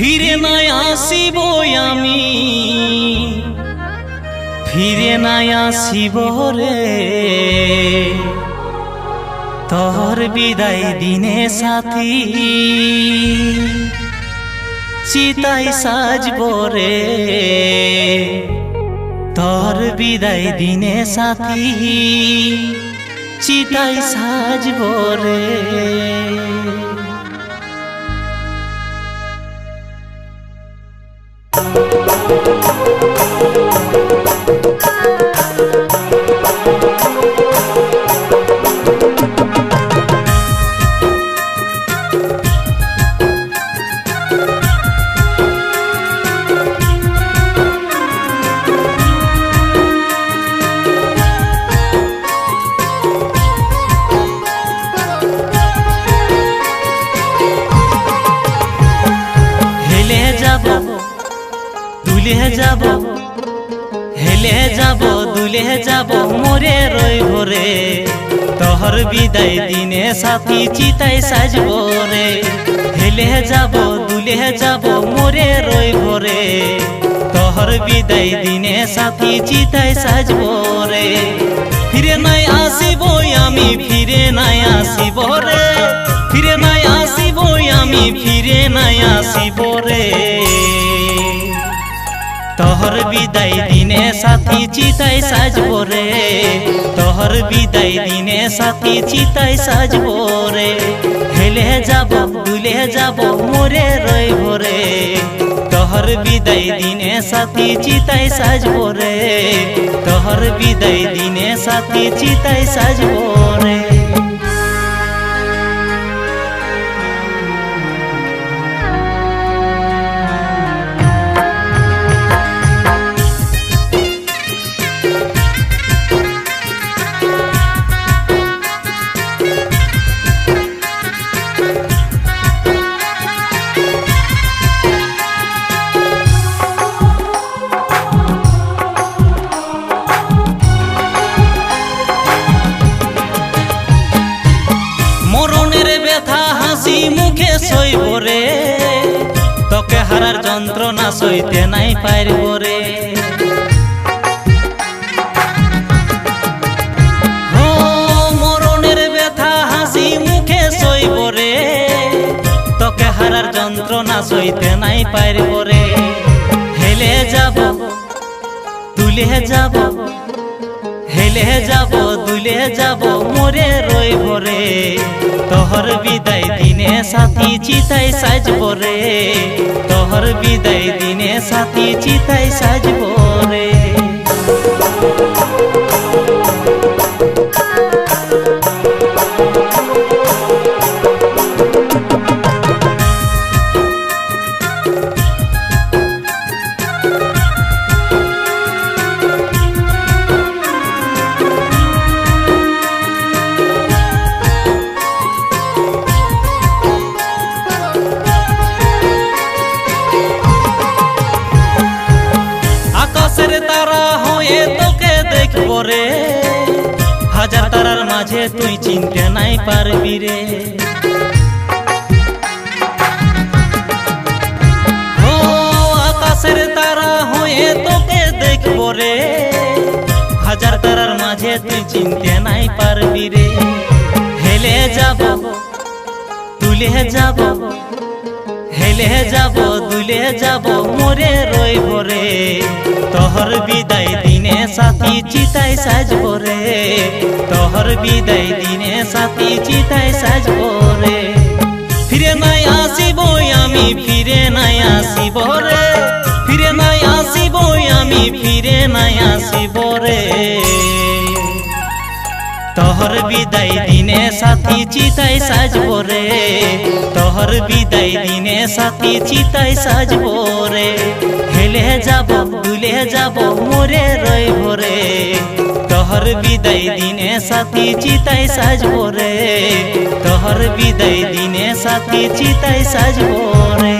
ফিরে নাই আসিব আমি। ফিরে নাই আসিব রে। তোর বিদায় দিনে সাথী। চিতাই সাজব রে। তোর বিদায় দিনে সাথী। চিতাই সাজব রে। দুলে যাব, হেলে যাব দুলে যাব, মোরে রই ভরে তোহর বিদায় দিনে সাথী চিতাই সাজব রে। হেলে যাব দুলে যাব, মোরে রই ভরে তোহর বিদায় দিনে সাথী চিতাই সাজব রে। ফিরে নাই আসিব আমি, ফিরে নাই আসিব রে। ফিরে নাই আসিব আমি, ফিরে নাই আসিব রে। তোহর বিদায় দিনে সাথী চিতাই সাজব রে তোহর বিদায় দিনে সাথী চিতাই সাজব রে হেলে যাব দুলে যাব মোরে রই ভরে তোহর বিদায় দিনে সাথী চিতাই সাজব রে তোহর বিদায় দিনে সাথী চিতাই সাজব ব্যথা হাসি মুখে সইব রে। তোকে হারার যন্ত্রণা সইতে নাই পারব রে। ব্যথা মুখে রে। যন্ত্রণা সইতে নাই পারব রে। হেলে যাব তুলে যাব, হেলে যাব, দুলে যাব, মোরে রই ভরে তোহর বিদায় দিনে সাথী চিতাই সাজব রে। তোহর বিদায় দিনে সাথী চিতাই সাজব মাঝে তুই চিনতে নাই পারবি রে। ও, আকাশের তারা হয়ে তোকে দেখব রে। হাজার তারার মাঝে তুই চিনতে নাই পারবি রে। হেলে যাব তুলে যাব, হেলে যাব, দুলে যাব, মোরে রই ভরে তোহর বিদায় সাথী চিতাই সাজব রে। তোহর বিদায় দিনে সাথী চিতাই সাজব রে। ফিরে নাই আসিব আমি, ফিরে নাই আসিব রে। ফিরে নাই আসিব আমি, ফিরে নাই আসিব রে। তোহর বিদায় দিনে সাথী চিতাই সাজব রে। তোহর বিদায় দিনে সাথী চিতাই সাজব যাব মোরে রই ভরে। তোহর বিদায় দিনে সাথী চিতাই সাজব রে। তোহর বিদায় দিনে সাথী চিতাই সাজব রে।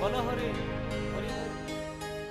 মনোহরে হরিহর